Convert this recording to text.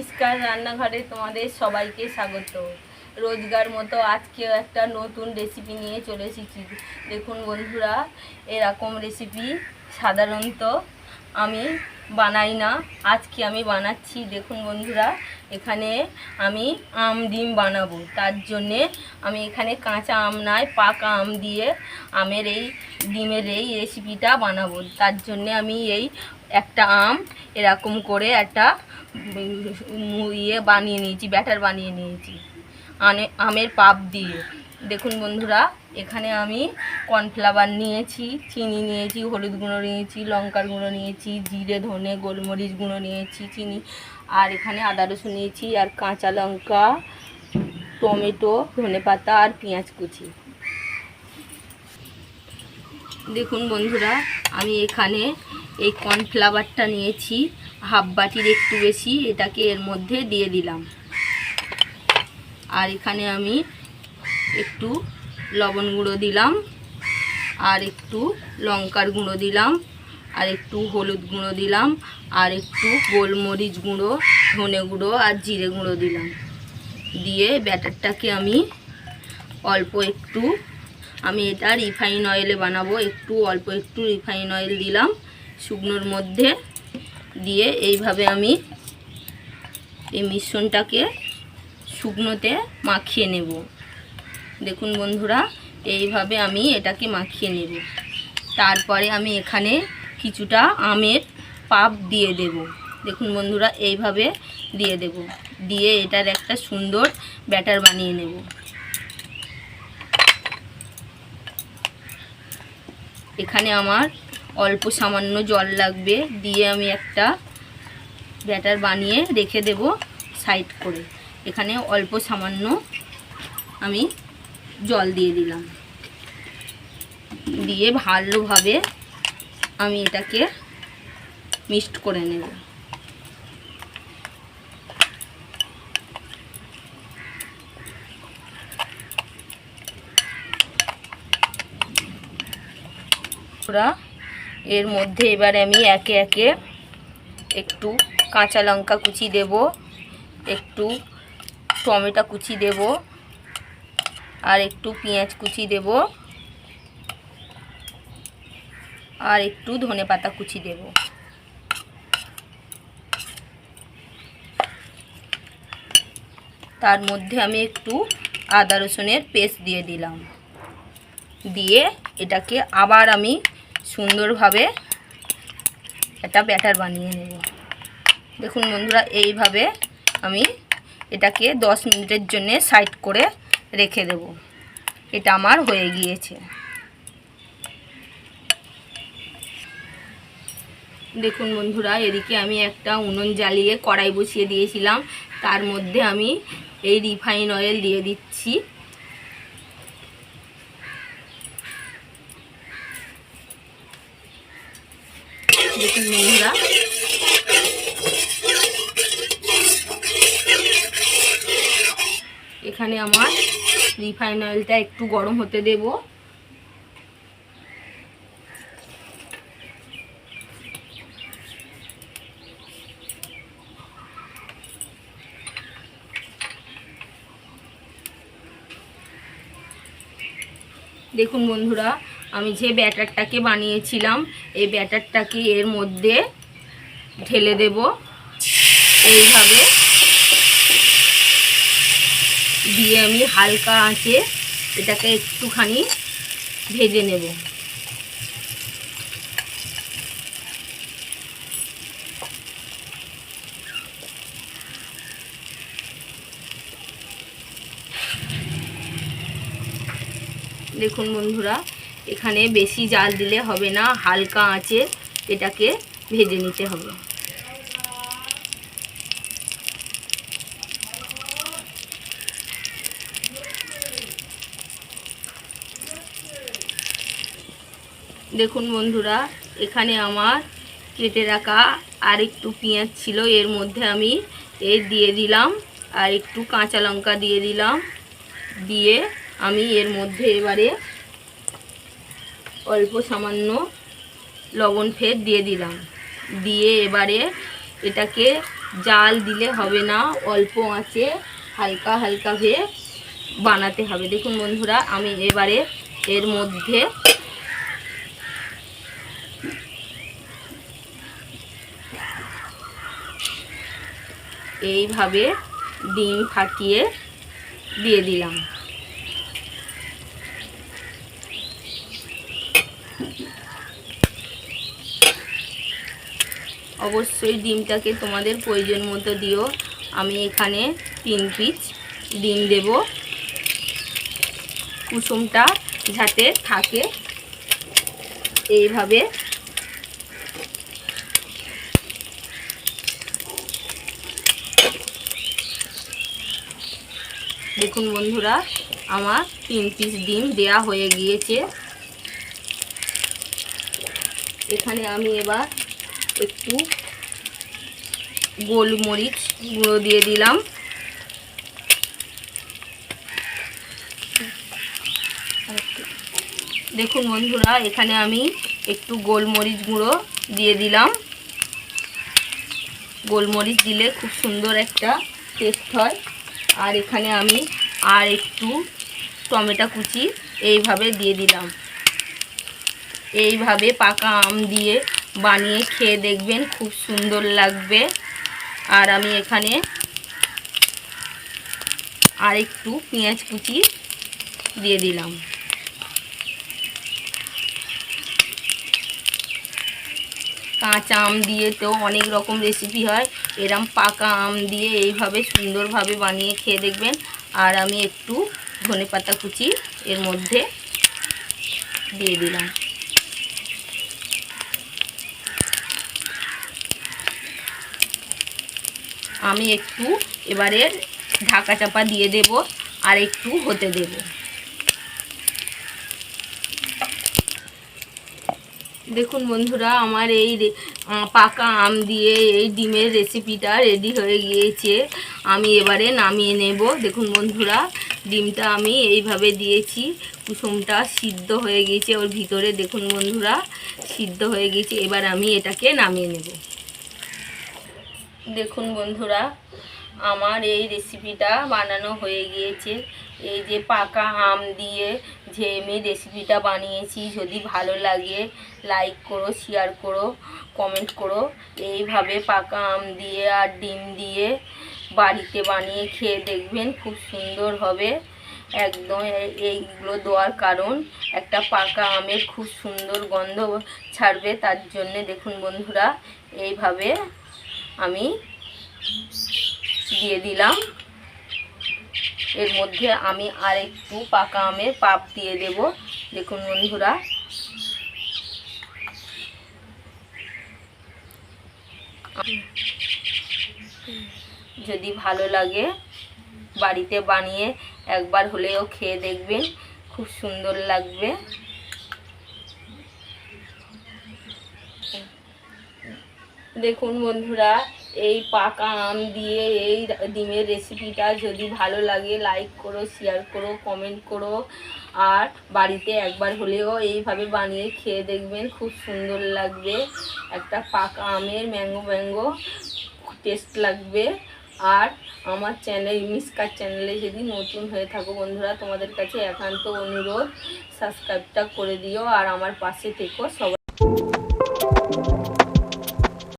মিসকার রান্নাঘরে তোমাদের সবাইকে স্বাগত। রোজগার মতো আজকেও একটা নতুন রেসিপি নিয়ে চলে এসেছি। দেখুন বন্ধুরা, এরকম রেসিপি সাধারণত আমি বানাই না। আজকে আমি বানাচ্ছি, দেখুন বন্ধুরা, এখানে আমি আম ডিম বানাবো। তার জন্যে আমি এখানে কাঁচা আম নয়, পাকা আম দিয়ে আমের এই, ডিমের এই রেসিপিটা বানাবো। তার জন্যে আমি এই একটা আম, এরকম করে একটা ইয়ে বানিয়ে নিয়েছি, ব্যাটার বানিয়ে নিয়েছি। আনে, আমের পাপ দিয়ে। দেখুন বন্ধুরা, এখানে আমি কর্নফ্লাওয়ার নিয়েছি, চিনি নিয়েছি, হলুদ গুঁড়ো নিয়েছি, লঙ্কার গুঁড়ো নিয়েছি, জিরে, ধনে, গোলমরিচ গুঁড়ো নিয়েছি, চিনি, আর এখানে আদা রসুন নিয়েছি, আর কাঁচা লঙ্কা, টমেটো, ধনে পাতা, আর পেঁয়াজ কুচি। দেখুন বন্ধুরা, আমি এখানে এই কর্নফ্লাওয়ারটা নিয়েছি, হাফ বাটির একটু বেশি, এটাকে এর মধ্যে দিয়ে দিলাম। আর এখানে আমি একটু লবণ গুঁড়ো দিলাম, আর একটু লঙ্কার গুঁড়ো দিলাম, আর একটু হলুদ গুঁড়ো দিলাম, আর একটু গোলমরিচ গুঁড়ো, ধনে গুঁড়ো আর জিরে গুঁড়ো দিলাম। দিয়ে ব্যাটারটাকে আমি অল্প একটু, আমি এটা রিফাইন অয়েলে বানাবো, একটু অল্প একটু রিফাইন অয়েল দিলাম। শুকনোর মধ্যে দিয়ে এইভাবে আমি এই মিশ্রণটাকে শুকনোতে মাখিয়ে নেব। দেখুন বন্ধুরা, এইভাবে আমি এটাকে মাখিয়ে নেব। তারপরে আমি এখানে কিছুটা আমের পাপ দিয়ে দেব। দেখুন বন্ধুরা, এইভাবে দিয়ে দেব। দিয়ে এটার একটা সুন্দর ব্যাটার বানিয়ে নেব। এখানে আমার অল্প সামান্য জল লাগবে, দিয়ে আমি একটা ব্যাটার বানিয়ে রেখে দেব সাইড করে। এখানে অল্প সামান্য আমি জল দিয়ে দিলাম। দিয়ে ভালোভাবে আমি এটাকে মিক্সড করে নেব। ওরা এর মধ্যে এবারে আমি একে একে একটু কাঁচা লঙ্কা কুচি দেব, একটু টমেটো কুচি দেব, আর একটু পেঁয়াজ কুচি দেব, আর একটু ধনে পাতা কুচি দেব। তার মধ্যে আমি একটু আদা রসুনের পেস্ট দিয়ে দিলাম। দিয়ে এটাকে আবার আমি সুন্দরভাবে একটা ব্যাটার বানিয়ে নেব। দেখুন বন্ধুরা, এইভাবে আমি এটাকে দশ মিনিটের জন্যে সাইড করে রেখে দেব। এটা আমার হয়ে গিয়েছে। দেখুন বন্ধুরা, এদিকে আমি একটা উনুন জ্বালিয়ে কড়াই বসিয়ে দিয়েছিলাম। তার মধ্যে আমি এই রিফাইন অয়েল দিয়ে দিচ্ছি। দেখুন বন্ধুরা। এখানে আমার রিফাইন অয়েলটা একটু গরম হতে দেব। দেখুন বন্ধুরা আমি যে ব্যাটারটাকে বানিয়েছিলাম, এই ব্যাটারটাকে এর মধ্যে ঢেলে দেব। এইভাবে দিয়ে আমি হালকা আঁচে এটাকে একটুখানি ভেজে নেব। দেখুন বন্ধুরা এখানে বেশি জাল দিলে হবে না, হালকা আঁচে এটাকে ভেজে নিতে হবে। দেখুন বন্ধুরা, এখানে আমার কেটে রাখা আর একটু পেঁয়াজ ছিল, এর মধ্যে আমি এর দিয়ে দিলাম আর একটু কাঁচা লঙ্কা দিয়ে দিলাম। দিয়ে আমি এর মধ্যে এবারে অল্প সামান্য লবণ ফের দিয়ে দিলাম। দিয়ে এবারে এটাকে জাল দিলে হবে না, অল্প আঁচে হালকা হালকা হয়ে বানাতে হবে। দেখুন বন্ধুরা, আমি এবারে এর মধ্যে এইভাবে ডিম ফাটিয়ে দিয়ে দিলাম। অবশ্যই ডিমটাকে তোমাদের প্রয়োজন মতো দিও। আমি এখানে তিন পিস ডিম দেব। কুসুমটা যাতে থাকে। এইভাবে দেখুন বন্ধুরা, আমার তিন পিস ডিম দেয়া হয়ে গিয়েছে। এখানে আমি এবার একটু গোলমরিচ গুঁড়ো দিয়ে দিলাম। দেখুন বন্ধুরা, এখানে আমি একটু গোলমরিচ গুঁড়ো দিয়ে দিলাম। গোলমরিচ দিলে খুব সুন্দর একটা টেস্ট হয়। আর এখানে আমি আর একটু টমেটো কুচি এইভাবে দিয়ে দিলাম। এইভাবে পাকা আম দিয়ে বানিয়ে খেয়ে দেখবেন, খুব সুন্দর লাগবে। আর আমি এখানে আর একটু পেঁয়াজ কুচি দিয়ে দিলাম। কাঁচা আম দিয়ে তো অনেক রকম রেসিপি হয়। এরম পাকা আম দিয়ে এইভাবে সুন্দরভাবে বানিয়ে খেয়ে দেখবেন। আর আমি একটু ধনে পাতা কুচি এর মধ্যে দিয়ে দিলাম। আমি একটু এবারে ঢাকা চাপা দিয়ে দেব আর একটু হতে দেব। দেখুন বন্ধুরা, আমার এই পাকা আম দিয়ে এই ডিমের রেসিপিটা রেডি হয়ে গিয়েছে। আমি এবারে নামিয়ে নেব। দেখুন বন্ধুরা, ডিমটা আমি এইভাবে দিয়েছি। কুসুমটা সিদ্ধ হয়ে গিয়েছে ওর ভিতরে। দেখুন বন্ধুরা, সিদ্ধ হয়ে গিয়েছে। এবার আমি এটাকে নামিয়ে নেব। দেখুন বন্ধুরা, আমার এই রেসিপিটা বানানো হয়ে গিয়েছে। এই যে পাকা আম দিয়ে যে আমি রেসিপিটা বানিয়েছি। যদি ভালো লাগে লাইক করো শেয়ার করো কমেন্ট করো। এইভাবে পাকা আম দিয়ে আর ডিম দিয়ে বাড়িতে বানিয়ে খেয়ে দেখবেন, খুব সুন্দর হবে। একদম এইগুলো দেওয়ার কারণ, একটা পাকা আমের খুব সুন্দর গন্ধ ছাড়বে, তার জন্যে দেখুন বন্ধুরা, এইভাবে আমি দিয়ে দিলাম। এর মধ্যে আমি আর একটু পাকা আমের পাপ দিয়ে দেব। দেখুন বন্ধুরা। যদি ভালো লাগে বাড়িতে বানিয়ে একবার হলেও খেয়ে দেখবেন, খুব সুন্দর লাগবে। দেখুন বন্ধুরা, এই পাকা আম দিয়ে এই ডিমের রেসিপিটা যদি ভালো লাগে লাইক করো শেয়ার করো কমেন্ট করো। আর বাড়িতে একবার হলেও এইভাবে বানিয়ে খেয়ে দেখবেন, খুব সুন্দর লাগবে। একটা পাকা আমের ম্যাঙ্গো ম্যাঙ্গো টেস্ট লাগবে। আর আমার চ্যানেল মিসকার চ্যানেলে যদি নতুন হয়ে থাকো বন্ধুরা, তোমাদের কাছে একান্ত অনুরোধ সাবস্ক্রাইবটা করে দিও। আর আমার পাশে থেকো সবাই।